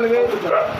ನಾವಲ್ಲವೇ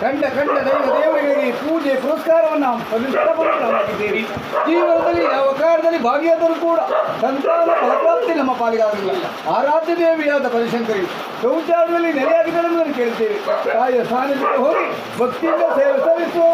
ಕಂಡ ಕಂಡ ದೈವ ದೇವರಿಗೆ ಪೂಜೆ ಪುರಸ್ಕಾರವನ್ನು ಸಲ್ಲಿಸಿದ್ದೀರಿ ಜೀವನದಲ್ಲಿ ಯಾವ ಕಾರ್ಯದಲ್ಲಿ ಭಾಗಿಯಾದರೂ ಕೂಡ ಸಂತಾನ ಫಲಪ್ರಾಪ್ತಿ ನಮ್ಮ ಪಾಲಿಗಾಗಲಿಲ್ಲ ಆರಾಧ್ಯ ದೇವಿಯಾದ ಪರಿಶಂಕರಿ ಶೌಚಾಲಯದಲ್ಲಿ ನೆಲೆ ನಾನು ಕೇಳ್ತೇವೆ. ತಾಯಿಯ ಸ್ಥಾನಕ್ಕೆ ಹೋಗಿ ಭಕ್ತಿಯಿಂದ ಸೇವೆ ಸಲ್ಲಿಸುವ